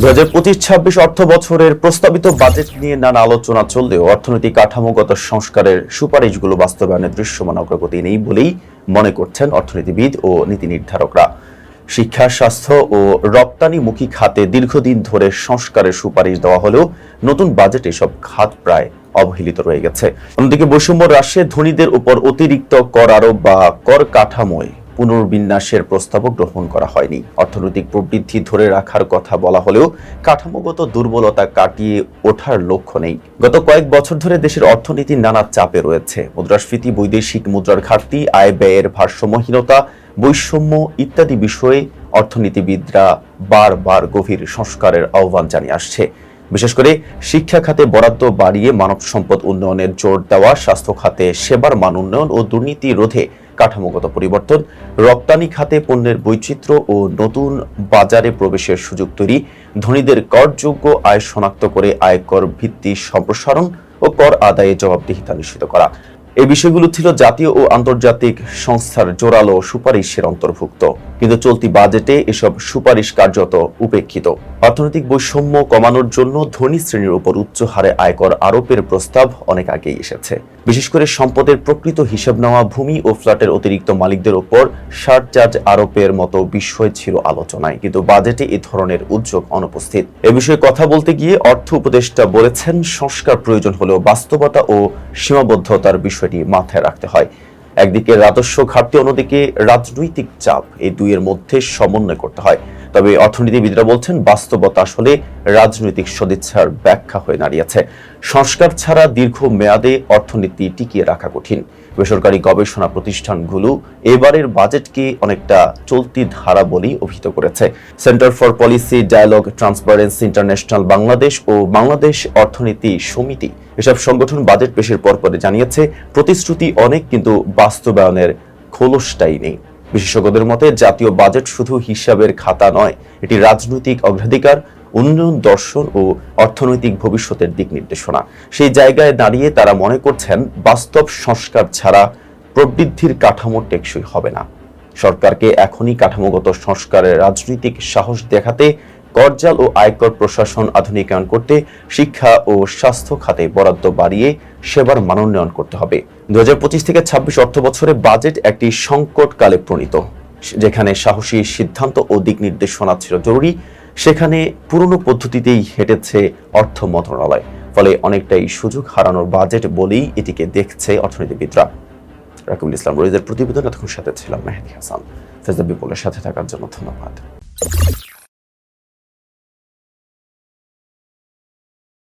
দু হাজার পঁচিশ ছাব্বিশ অর্থ বছরের প্রস্তাবিত বাজেট নিয়ে নানা আলোচনা চললেও অর্থনৈতিক কাঠামোগত সংস্কারের সুপারিশগুলো বাস্তবায়নে দৃশ্যমান অগ্রগতি নেই বলেই মনে করছেন অর্থনীতিবিদ ও নীতি নির্ধারকরা। শিক্ষা, স্বাস্থ্য ও রপ্তানিমুখী খাতে দীর্ঘদিন ধরে সংস্কারের সুপারিশ দেওয়া হলেও নতুন বাজেটে সব খাত প্রায় অবহেলিত রয়ে গেছে। অন্যদিকে বৈষম্য হ্রাসে ধনীদের উপর অতিরিক্ত কর আরোপ বা কর কাঠামোয় পুনর্বিন্যাসের প্রস্তাবও গ্রহণ করা হয়নি। অর্থনৈতিক প্রবৃদ্ধি ধরে রাখার কথা বলা হলেও কাঠামোগত দুর্বলতা কাটিয়ে ওঠার লক্ষ্য নেই। গত কয়েক বছর ধরে দেশের অর্থনীতি নানা চাপে রয়েছে। মুদ্রাস্ফীতি, বৈদেশিক মুদ্রার ঘাটতি, আয় ব্যয়ের ভারসাম্যহীনতা, বৈষম্য ইত্যাদি বিষয়ে অর্থনীতিবিদরা বারবার গভীর সংস্কারের আহ্বান জানিয়ে আসছে। বিশেষ করে শিক্ষা খাতে বরাদ্দ বাড়িয়ে মানব সম্পদ উন্নয়নের জোর দেওয়া, স্বাস্থ্য খাতে সেবার মান উন্নয়ন ও দুর্নীতি রোধে কাঠামোগত পরিবর্তন, রপ্তানি খাতে পণ্যের বৈচিত্র্য ও নতুন বাজারে প্রবেশের সুযোগ তৈরি, ধনীদের করযোগ্য আয় শনাক্ত করে আয়কর ভিত্তি সম্প্রসারণ ও কর আদায়ে জবাবদিহিতা নিশ্চিত করা। এই বিষয়গুলো ছিল জাতীয় ও আন্তর্জাতিক সংস্থার জোরালো সুপারিশের অন্তর্ভুক্ত। কিন্তু চলতি বাজেটে এসব সুপারিশ কার্যত উপেক্ষিত। অর্থনৈতিক বৈষম্য কমানোর জন্য ধনী শ্রেণির উপর উচ্চ হারে আয়কর আরোপের প্রস্তাব অনেক আগেই এসেছে। বিশেষ করে সম্পদের প্রকৃত হিসাব নেওয়া ভূমি ও ফ্ল্যাটের অতিরিক্ত মালিকদের উপর সারচার্জ আরোপের মতো বিষয় ছিল আলোচনায়। কিন্তু বাজেটে এ ধরনের উদ্যোগ অনুপস্থিত। এ বিষয়ে কথা বলতে গিয়ে অর্থ উপদেষ্টা বলেছেন, সংস্কার প্রয়োজন হলেও বাস্তবতা ও সীমাবদ্ধতার বিষয়টি মাথায় রাখতে হয়। একদিকে রাজস্ব ঘাটতি, অন্যদিকে রাজনৈতিক চাপ, এই দুইয়ের মধ্যে সমন্বয় করতে হয়। তবে অর্থনীতিবিদরা বলছেন বাস্তবতা আসলে রাজনৈতিক সদিচ্ছার ব্যাখ্যা হয়ে দাঁড়িয়েছে। সংস্কার ছাড়া দীর্ঘ মেয়াদে অর্থনীতি টিকিয়ে রাখা কঠিন। বেসরকারি গবেষণা প্রতিষ্ঠানগুলো এবারের বাজেটকে অনেকটা চলতি ধারা বলেই অভিহিত করেছে। Centre for policy, dialogue, transparency, international Bangladesh ও বাংলাদেশ অর্থনীতি সমিতি এসব সংগঠন বাজেট পেশের পরপরে জানিয়েছে, প্রতিশ্রুতি অনেক কিন্তু বাস্তবায়নের খোলসটাই নেই। বিশেষজ্ঞদের মতে, জাতীয় বাজেট শুধু হিসাবের খাতা নয়, এটি রাজনৈতিক অগ্রাধিকার, উন্নয়ন, দর্শন ও অর্থনৈতিক ভবিষ্যতের দিক নির্দেশনা। সেই জায়গায় দাঁড়িয়ে তারা মনে করছেন, বাস্তব সংস্কার ছাড়া প্রবৃদ্ধির কাঠামো টেকসই হবে না। সরকারকে এখনই কাঠামোগত সংস্কারের রাজনৈতিক সাহস দেখাতে করজাল ও আয়কর প্রশাসন আধুনিকায়ন করতে শিক্ষা ও স্বাস্থ্য খাতে বরাদ্দ বাড়িয়ে সেবার মানোন্নয়ন করতে হবে। দু থেকে ছাব্বিশ অর্থ বছরে বাজেট একটি সংকটকালে প্রণীত, যেখানে সাহসী সিদ্ধান্ত ও দিক নির্দেশনা ছিল জরুরি, সেখানে পুরনো পদ্ধতিতেই হেঁটেছে অর্থ মন্ত্রণালয়, ফলে অনেকটাই সুযোগ হারানোর বাজেট বলেই এটিকে দেখছে অর্থনীতিবিদরা। রাকিবুল ইসলাম রোহিদের প্রতিবেদন এতক্ষণ সাথে ছিলাম, মেহেদি হাসান। ফেজা বিপুলের সাথে থাকার জন্য ধন্যবাদ।